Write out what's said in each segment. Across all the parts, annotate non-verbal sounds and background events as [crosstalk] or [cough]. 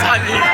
差一 [laughs]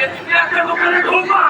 Esse cara é o!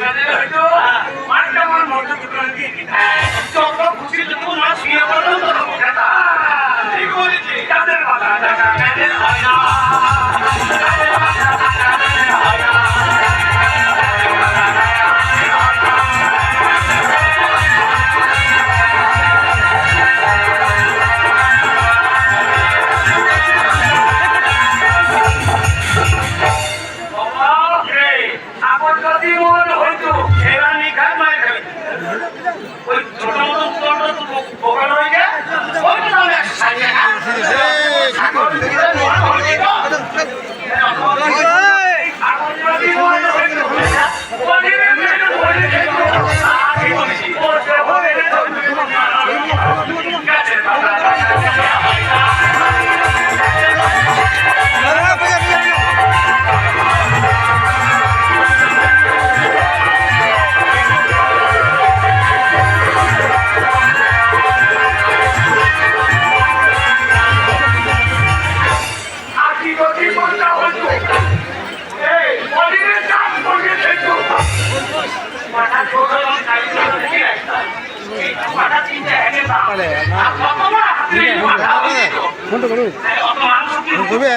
টাকা করবে